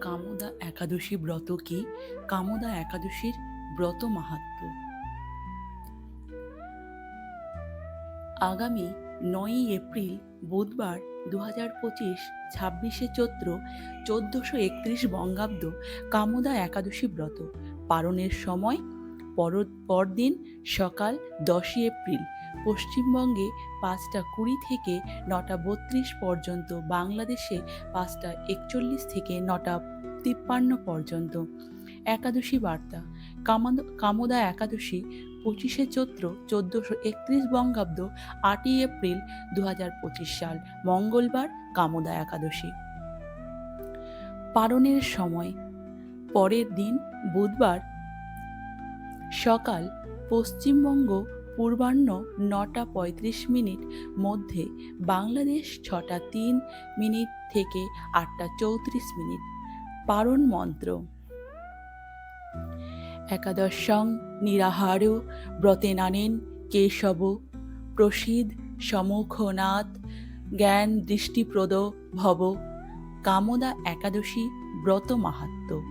কামদা একাদশী ব্রত কি? কামদা একাদশীর ব্রত মাহাত্ম্য আগামী নয়ই এপ্রিল বুধবার দু হাজার পঁচিশ ছাব্বিশে চৈত্র চোদ্দোশো একত্রিশ বঙ্গাব্দ কামদা একাদশী ব্রত। পালনের সময় পর, পরদিন সকাল দশই এপ্রিল পশ্চিমবঙ্গে পাঁচটা কুড়ি থেকে নটা বত্রিশ পর্যন্ত, বাংলাদেশে পাঁচটা একচল্লিশ থেকে নটা তিপ্পান্ন পর্যন্ত। একাদশী বার্তা কামাদ একাদশী, পঁচিশে চৈত্র, চোদ্দোশো একত্রিশ বঙ্গাব্দ, আটই এপ্রিল দু হাজার পঁচিশ সাল, মঙ্গলবার কামদা একাদশী। পালনের সময়, পরের দিন বুধবার সকাল পশ্চিমবঙ্গ পূর্বাহ্ন নটা পঁয়ত্রিশ মিনিট মধ্যে বাংলাদেশ ছটা তিন মিনিট থেকে আটটা চৌত্রিশ মিনিট। পারণ মন্ত্র। একাদশং নিরাহার ব্রতে নানেন কেশব। প্রসিদ সমুখনাথ জ্ঞান দৃষ্টিপ্রদ ভব। কামদা একাদশী ব্রত মাহাত্ম্য।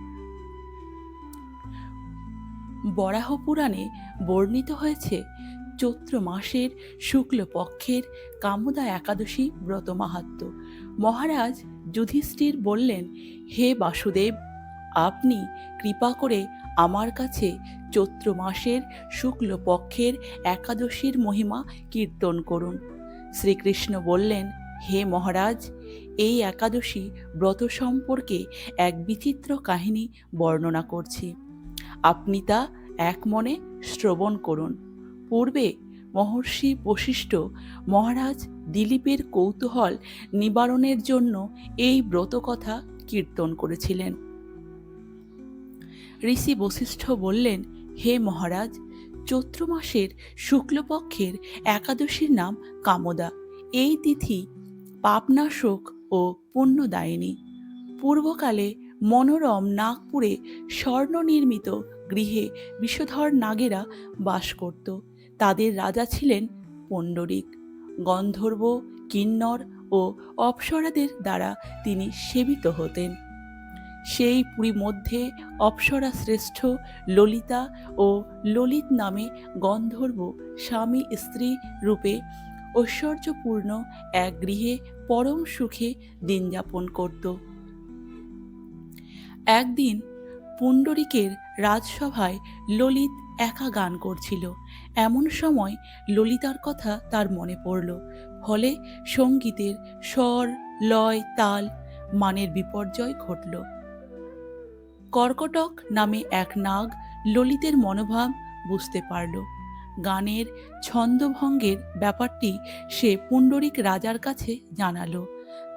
বরাহ পুরাণে বর্ণিত হয়েছে চৈত্র মাসের শুক্ল পক্ষের কামদা একাদশী ব্রত মাহাত্ম্য মহারাজ যুধিষ্ঠির বললেন, হে বাসুদেব, আপনি কৃপা করে আমার কাছে চৈত্র মাসের শুক্ল পক্ষের একাদশীর মহিমা কীর্তন করুন। শ্রীকৃষ্ণ বললেন, হে মহারাজ, এই একাদশী ব্রত সম্পর্কে এক বিচিত্র কাহিনী বর্ণনা করছি। আপনি তা এক মনে শ্রবণ করুন। পূর্বে মহর্ষি বশিষ্ঠ মহারাজ দিলীপের কৌতূহল নিবারণের জন্য এই ব্রত কথা কীর্তন করেছিলেন। ঋষি বশিষ্ঠ বললেন, হে মহারাজ, চৈত্র মাসের শুক্লপক্ষের একাদশীর নাম কামদা। এই তিথি পাপনাশক ও পুণ্যদায়িনী। পূর্বকালে মনোরম নাগপুরে স্বর্ণ নির্মিত গৃহে বিষধর নাগেরা বাস করত। তাদের রাজা ছিলেন পণ্ডরিক। গন্ধর্ব, কিন্নর ও অপ্সরাদের দ্বারা তিনি সেবিত হতেন। সেই পুরী মধ্যে অপ্সরা শ্রেষ্ঠ, ললিতা ও ললিত নামে গন্ধর্ব স্বামী স্ত্রী রূপে ঐশ্বর্যপূর্ণ এক গৃহে পরম সুখে দিন যাপন করত। একদিন পুণ্ডরিকের রাজসভায় ললিত একা গান করছিল। এমন সময় ললিতার কথা তার মনে পড়ল। ফলে সঙ্গীতের স্বর, লয়, তাল মানের বিপর্যয় ঘটল। কর্কটক নামে এক নাগ ললিতের মনোভাব বুঝতে পারল। গানের ছন্দভঙ্গের ব্যাপারটি সে পুণ্ডরিক রাজার কাছে জানালো।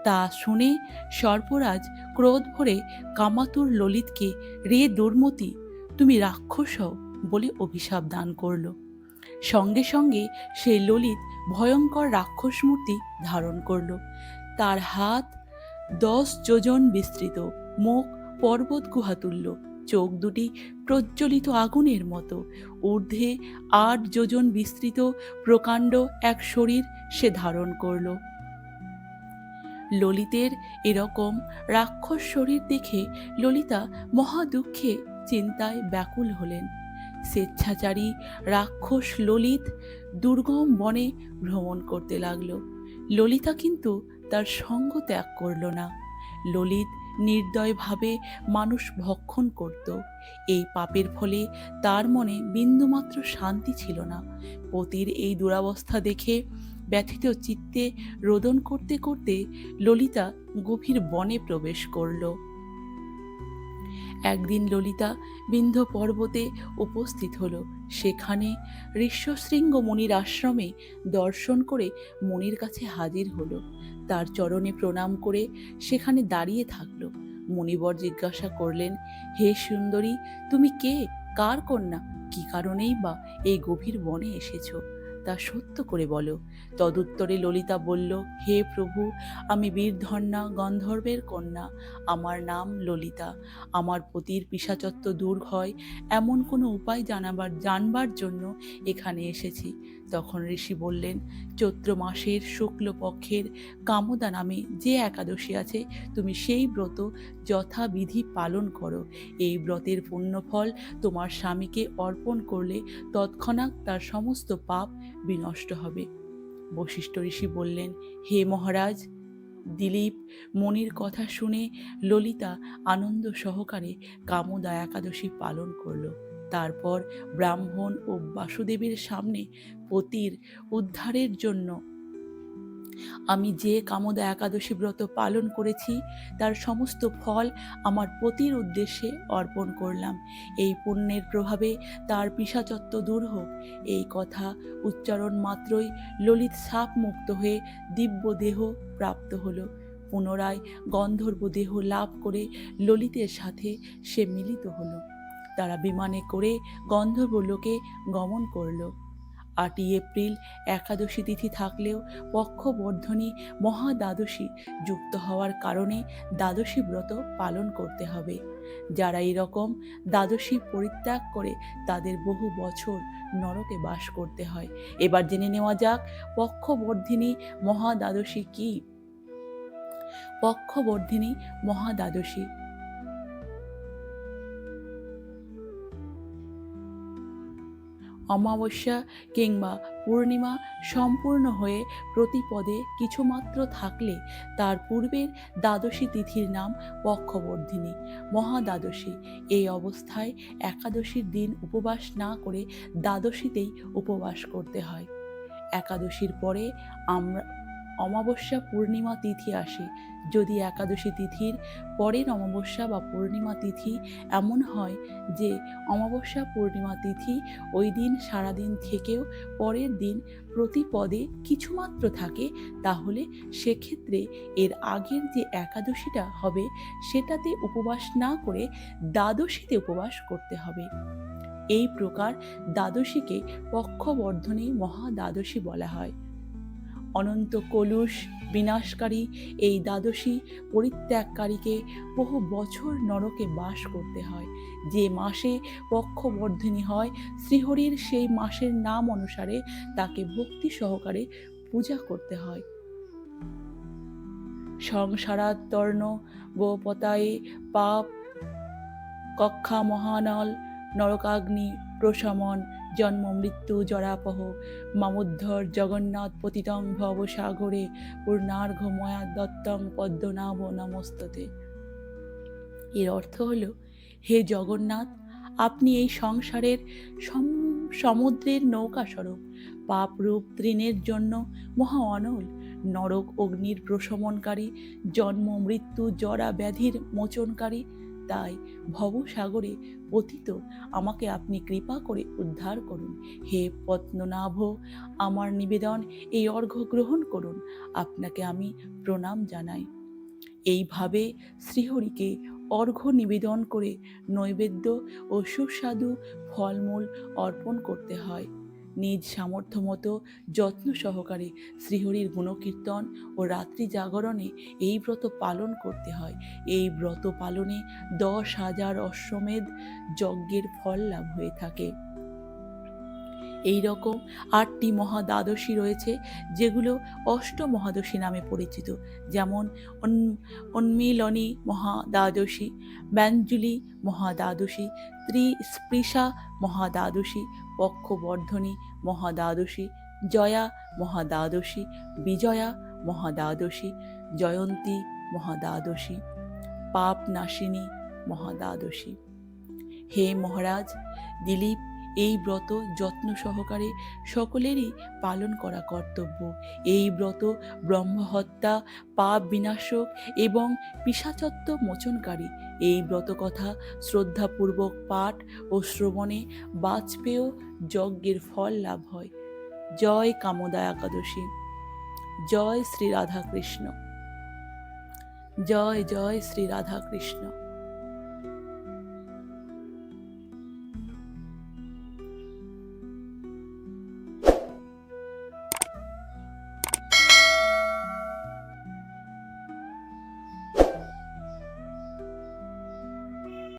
তা শুনে সর্পরাজ ক্রোধ ভরে কামাতুর ললিতকে, রে দুর্মতি, তুমি রাক্ষস হও। বলে অভিশাপ দান করল। সঙ্গে সঙ্গে সেই ললিত ভয়ঙ্কর রাক্ষস মূর্তি ধারণ করল। তার হাত দশ যোজন বিস্তৃত, মুখ পর্বত গুহা গুহাতুল্য চোখ দুটি প্রজ্বলিত আগুনের মতো, ঊর্ধ্বে আট যোজন বিস্তৃত প্রকাণ্ড এক শরীর সে ধারণ করল। ললিতের এরকম রাক্ষস শরীর দেখে ললিতা মহা দুঃখে চিন্তায় ব্যাকুল হলেন। স্বেচ্ছাচারী, রাক্ষস ললিত দুর্গম বনে ভ্রমণ করতে লাগল। ললিতা কিন্তু তার সঙ্গ ত্যাগ করল না। ললিত নির্দয়ভাবে মানুষ ভক্ষণ করত। এই পাপের ফলে তার মনে বিন্দুমাত্র শান্তি ছিল না। পতির এই দুরাবস্থা দেখে ব্যথিত চিত্তে রোদন করতে করতে ললিতা গভীর বনে প্রবেশ করল। একদিন ললিতা বিন্ধ্য পর্বতে উপস্থিত হল। সেখানে ঋষ্যশৃঙ্গ মুনির আশ্রমে দর্শন করে মনির কাছে হাজির হলো। তার চরণে প্রণাম করে সেখানে দাঁড়িয়ে থাকল। মণিবর জিজ্ঞাসা করলেন, হে সুন্দরী, তুমি কে? কার কন্যা? কি কারণেই বা এই গভীর বনে এসেছ? তা সত্য করে বলো। তদুত্তরে ললিতা বলল, হে প্রভু, আমি বীরধন্যা গন্ধর্বের কন্যা। আমার নাম ললিতা। আমার পতির পিসাচত্ব দূর হয়। এমন কোনো উপায় জানাবার, জানবার জন্য এখানে এসেছি। তখন ঋষি বললেন, চৈত্র মাসের শুক্লপক্ষের কামদা নামে যে একাদশী আছে, তুমি সেই ব্রত যথাবিধি পালন করো। এই ব্রতের পুণ্যফল তোমার স্বামীকে অর্পণ করলে তৎক্ষণাৎ তার সমস্ত পাপ বিনষ্ট হবে। বশিষ্ঠ ঋষি বললেন, হে মহারাজ! দিলীপ মনির কথা শুনে ললিতা আনন্দ সহকারে কামদা একাদশী পালন করল। তারপর ব্রাহ্মণ ও বাসুদেবের সামনে পতির উদ্ধারের জন্য আমি যে কামদা একাদশী ব্রত পালন করেছি, তার সমস্ত ফল আমার পতির উদ্দেশ্যে অর্পণ করলাম। এই পুণ্যের প্রভাবে তার পিসাচত্ব দূর হোক। এই কথা উচ্চারণ মাত্রই ললিত সাপ মুক্ত হয়ে দিব্য দেহ প্রাপ্ত হলো। পুনরায় গন্ধর্ব দেহ লাভ করে ললিতের সাথে সে মিলিত হলো। তারা বিমানে করে গন্ধর্ব লোকে গমন করল। আটই এপ্রিল একাদশী তিথি থাকলেও পক্ষবর্ধনী মহাদ্বাদশী যুক্ত হওয়ার কারণে দ্বাদশী ব্রত পালন করতে হবে। যারা এরকম দ্বাদশী পরিত্যাগ করে তাদের বহু বছর নরকে বাস করতে হয়। এবার জেনে নেওয়া যাক পক্ষবর্ধিনী মহাদ্বাদশী কি। পক্ষবর্ধিনী মহাদ্বাদশী অমাবস্যা কিংবা পূর্ণিমা সম্পূর্ণ হয়ে প্রতিপদে কিছুমাত্র থাকলে তার পূর্বের দ্বাদশী তিথির নাম পক্ষবর্ধিনী। মহাদ্বাদশী। এই অবস্থায় একাদশীর দিন উপবাস না করে দ্বাদশীতেই উপবাস করতে হয়। একাদশীর পরে আমরা অমাবস্যা পূর্ণিমা তিথি আসে। যদি একাদশী তিথির পরের অমাবস্যা বা পূর্ণিমা তিথি এমন হয় যে অমাবস্যা পূর্ণিমা তিথি ওই দিন সারাদিন থেকেও পরের দিন প্রতি পদে কিছুমাত্র থাকে, তাহলে সেক্ষেত্রে এর আগের যে একাদশীটা হবে, সেটাতে উপবাস না করে দ্বাদশীতে উপবাস করতে হবে। এই প্রকার দ্বাদশীকে পক্ষবর্ধনী মহা দ্বাদশী বলা হয়। অনন্ত কলুষ বিনাশকারী এই দ্বাদশী পরিত্যাগকারীকে বহু বছর নরকে বাস করতে হয়। যে মাসে পক্ষবর্ধিনী হয়, শ্রীহরির সেই মাসের নাম অনুসারে তাকে ভক্তি সহকারে পূজা করতে হয়। সংসারাত্তর্ণ গোপতায়ে পাপ, কক্ষা মহানল, নরকাগ্নি প্রশমন জন্ম, মৃত্যু, জরাপহ, মামোদ্ধর, জগন্নাথ, পতিতং, ভবসাগরে পূর্ণার্ঘ ময়া দত্তং, পদ্মনাভ, নমস্ততে। এর অর্থ হল, হে জগন্নাথ, আপনি এই সংসারের সম- সমুদ্রের নৌকা স্বরূপ, পাপরূপ তৃণের জন্য মহা অনল, নরক অগ্নির প্রশমনকারী, জন্ম, মৃত্যু, জরা ব্যাধির মোচনকারী তাই ভবসাগরে পতিত, আমাকে আপনি কৃপা করে উদ্ধার করুন। হে পত্ননাভ আমার নিবেদন এই অর্ঘ্য গ্রহণ করুন। আপনাকে আমি প্রণাম জানাই। এইভাবে শ্রীহরিকে অর্ঘ্য নিবেদন করে নৈবেদ্য ও সুস্বাদু ফলমূল অর্পণ করতে হয়। নিজ সামর্থ্য মতো যত্ন সহকারে শ্রীহরির গুণকীর্তন ও রাত্রি জাগরণে এই ব্রত পালন করতে হয়। এই ব্রত পালনে দশ হাজার অশ্বমেধ যজ্ঞের ফল লাভ হয়ে থাকে। এই রকম আটটি মহাদ্বাদশী রয়েছে, যেগুলো অষ্ট মহাদশী নামে পরিচিত। যেমন উন- উন্মিলনী মহাদ্বাদশী, ব্যঞ্জুলি মহাদ্বাদশী, ত্রিস্পৃশা মহাদ্বাদশী পক্ষবর্ধনী মহাদ্বাদশী, জয়া মহাদ্বাদশী, বিজয়া মহাদ্বাদশী, জয়ন্তী মহাদ্বাদশী পাপ নাশিনী মহাদ্বাদশী। হে মহারাজ, দিলীপ, এই ব্রত যত্ন সহকারে সকলেরই পালন করা কর্তব্য। এই ব্রত ব্রহ্মহত্যা, পাপ বিনাশক এবং পিসাচত্ব মোচনকারী এই ব্রতকথা শ্রদ্ধাপূর্বক পাঠ ও শ্রবণে বাজপেয় যজ্ঞের ফল লাভ হয়। জয় কামদা একাদশী। জয় শ্রী রাধাকৃষ্ণ। জয় জয় শ্রী রাধা কৃষ্ণ